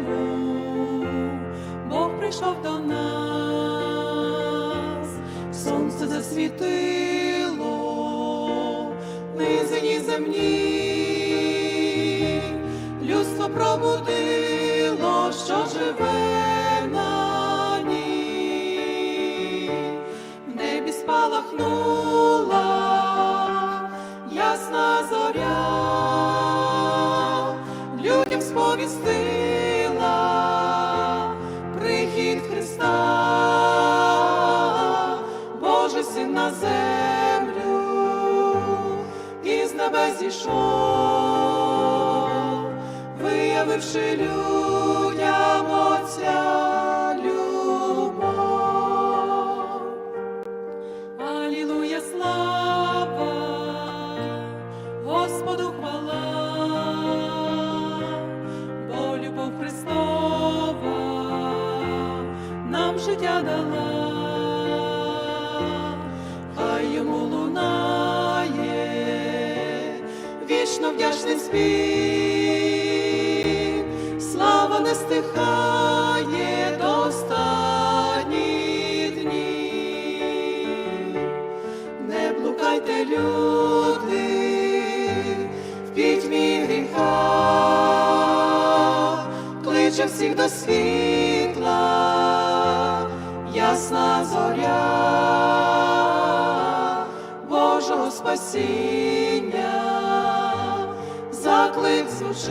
своєму, Бог прийшов до нас, сонце засвітило, низині земні, людство пробудило, що живе на ній, в небі спалахнула ясна зоря, людям землю із небес зійшов, виявивши людям Отця любов. Алілуя, слава, Господу хвала, бо любов Христова нам життя дала, вдячний спів, слава не стихає до останніх днів. Не блукайте, люди, в пітьмі гріха, кличе всіх до світла, ясна зоря Божого спасіння, заклик звучить,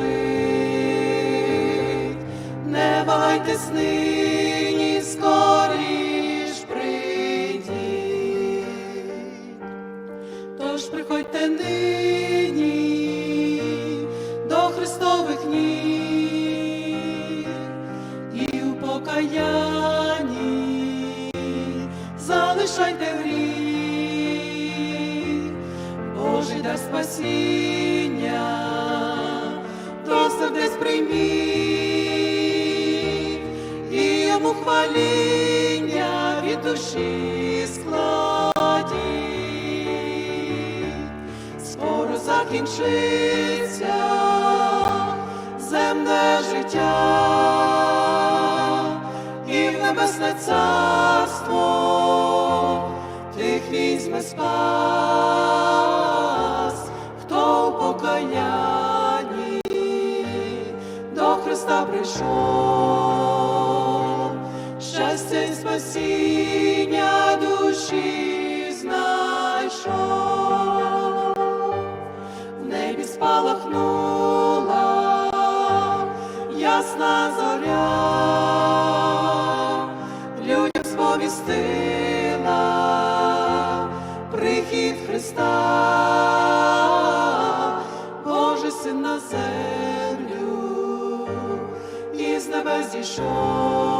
не вагайтесь нині, скоріш прийдіть. Тож приходьте нині до Христових ніг і у покаянні залишайте гріх, Божий дар спасіння, йому хваління від душі складіть. Скоро закінчиться земне життя і в небесне царство тих візьме спас, спасіння душі знайшов, в небі спалахнула ясна зоря, людям сповістила прихід Христа, Божий син на землю із небес зійшов,